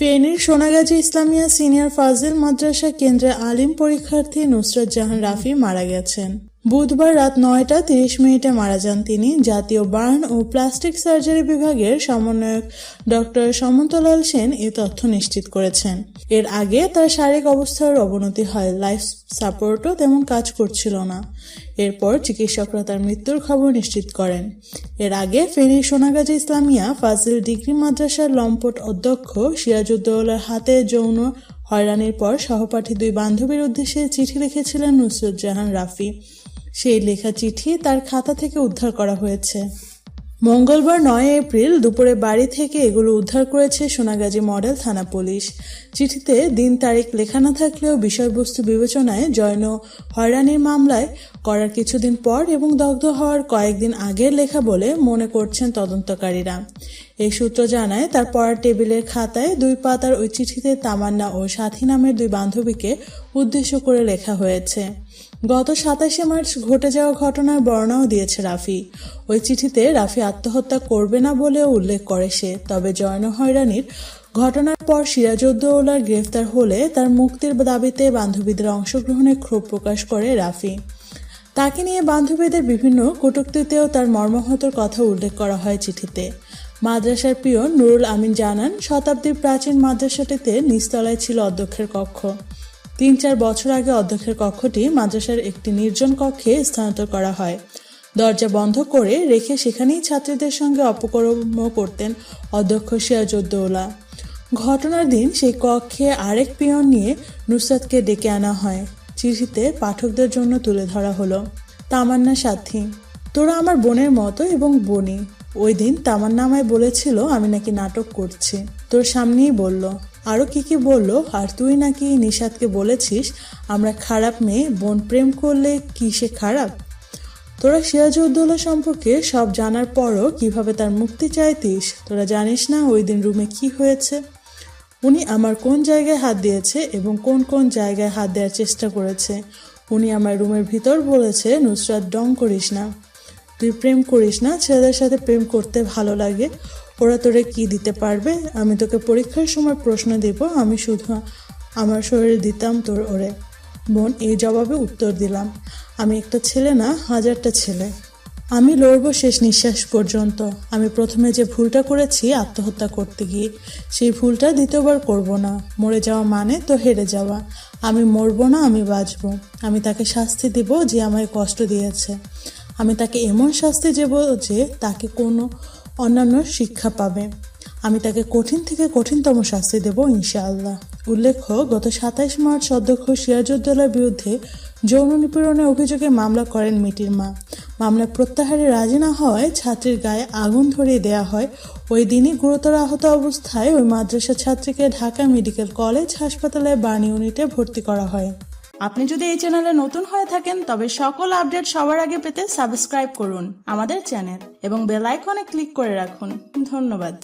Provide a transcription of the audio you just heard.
ফেনীর সোনাগাজী ইসলামিয়া সিনিয়র ফাজিল মাদ্রাসা কেন্দ্রে আলিম পরীক্ষার্থী নুসরত জাহান রাফি মারা গেছেন। বুধবার রাত নয়টা তিরিশ মিনিটে মারা যান তিনি। জাতীয় বার্ন ও প্লাস্টিক সার্জারি বিভাগের সমন্বয়ক ডক্টর সমন্তলাল সেন এ তথ্য নিশ্চিত করেছেন। এর আগে তার শারীরিক অবস্থার অবনতি হয়। লাইফ সাপোর্টও তেমন কাজ করছিল না। এরপর চিকিৎসকরা তার মৃত্যুর খবর নিশ্চিত করেন। এর আগে ফেনীর সোনাগাজী ইসলামিয়া ফাজিল ডিগ্রি মাদ্রাসার লম্পট অধ্যক্ষ সিরাজউদ্দৌলার হাতে যৌন হয়রানির পর সহপাঠী দুই বান্ধবীর উদ্দেশ্যে চিঠি লিখেছিলেন নুসরত জাহান রাফি। সেই লেখা চিঠি তার খাতা থেকে উদ্ধার করা হয়েছে। মঙ্গলবার নয় এপ্রিল দুপুরে বাড়ি থেকে এগুলো উদ্ধার করেছে সোনাগাজী মডেল থানা পুলিশ। চিঠিতে দিন তারিখ লেখা না থাকলেও বিষয়বস্তু বিবেচনায় জৈন হয়রানির মামলায় করার কিছুদিন পর এবং দগ্ধ হওয়ার কয়েকদিন আগের লেখা বলে মনে করছেন তদন্তকারীরা। এই সূত্র জানায়, তার পড়ার টেবিলের খাতায় দুই পাতার ওই চিঠিতে তামান্না ও সাথী নামের দুই বান্ধবীকে উদ্দেশ্য করে লেখা হয়েছে। গত সাতাশে মার্চ ঘটে যাওয়া ঘটনার বর্ণনাও দিয়েছে রাফি। ওই চিঠিতে রাফি আত্মহত্যা করবে না বলেও উল্লেখ করে সে, তবে জয়ন হয়রানির ঘটনার পর সিরাজউদ্দৌলার গ্রেফতার হলে তার মুক্তির দাবিতে বান্ধবীদের অংশগ্রহণে ক্ষোভ প্রকাশ করে রাফি। তাকে নিয়ে বান্ধবীদের বিভিন্ন কটূক্তিতেও তার মর্মাহতর কথা উল্লেখ করা হয় চিঠিতে। মাদ্রাসার পিয়ন নুরুল আমিন জানান, শতাব্দীর প্রাচীন মাদ্রাসাটিতে নিচতলায় ছিল অধ্যক্ষের কক্ষ। তিন চার বছর আগে অধ্যক্ষের কক্ষটি মাদ্রাসার একটি নির্জন কক্ষে স্থানান্তর করা হয়। দরজা বন্ধ করে রেখে সেখানেই ছাত্রীদের সঙ্গে অপকর্ম করতেন অধ্যক্ষ সিরাজউদ্দৌলা। ঘটনার দিন সেই কক্ষে আরেক পিয়ন নিয়ে নুসরাতকে ডেকে আনা হয়। চিঠিতে পাঠকদের জন্য তুলে ধরা হলো, তামান্না সাথী, তোরা আমার বোনের মতো এবং বনি। ওই দিন তামান্না আমায় বলেছিল, আমি নাকি নাটক করছি। তোর সামনেই বলল। আরও কি কি বলল? আর তুই নাকি নিষাদকে বলেছিস, আমরা খারাপ মেয়ে, বোন প্রেম করলে কি সে খারাপ? তোরা সিরাজউদ্দৌলা সম্পর্কে সব জানার পরও কীভাবে তার মুক্তি চাইতিস, তোরা জানিস না ওই দিন রুমে কি হয়েছে? উনি আমার কোন জায়গায় হাত দিয়েছে এবং কোন কোন জায়গায় হাত দেওয়ার চেষ্টা করেছে? উনি আমার রুমের ভিতর বলেছে, নুসরাত ডং করিস না। তুই প্রেম করিস না? ছেলেদের সাথে প্রেম করতে ভালো লাগে। ওরা তোরে কি দিতে পারবে? আমি তোকে পরীক্ষার সময় প্রশ্ন দেব। আমি শুধু আমার শরীরে দিতাম তোর ওরে। বোন, এই জবাবে উত্তর দিলাম। আমি একটা ছেলে না, হাজারটা ছেলে। আমি লড়ব শেষ নিঃশ্বাস পর্যন্ত। আমি প্রথমে যে ভুলটা করেছি, আত্মহত্যা করতে গিয়ে, সেই ভুলটা দ্বিতীয়বার করব না। মরে যাওয়া মানে তো হেরে যাওয়া। আমি মরবো না, আমি বাঁচব। আমি তাকে শাস্তি দেব যে আমায় কষ্ট দিয়েছে। আমি তাকে এমন শাস্তি দেব যে তাকে কোনো অন্যান্য শিক্ষা পাবে। আমি তাকে কঠিন থেকে কঠিনতম শাস্তি দেব, ইনশাআল্লাহ। উল্লেখ্য, গত সাতাইশ মার্চ অধ্যক্ষ সিরাজউদ্দৌলার বিরুদ্ধে যৌন নিপীড়নের অভিযোগে মামলা করেন মিটির মা। মামলা প্রত্যাহারে রাজি না হওয়ায় ছাত্রীর গায়ে আগুন ধরিয়ে দেয়া হয়। ওই দিনই গুরুতর আহত অবস্থায় ওই মাদ্রাসা ছাত্রীকে ঢাকা মেডিকেল কলেজ হাসপাতালে বার্ন ইউনিটে ভর্তি করা হয়। আপনি যদি এই চ্যানেলে নতুন হয়ে থাকেন, তবে সকল আপডেট সবার আগে পেতে সাবস্ক্রাইব করুন আমাদের চ্যানেল এবং বেল আইকনে ক্লিক করে রাখুন। ধন্যবাদ।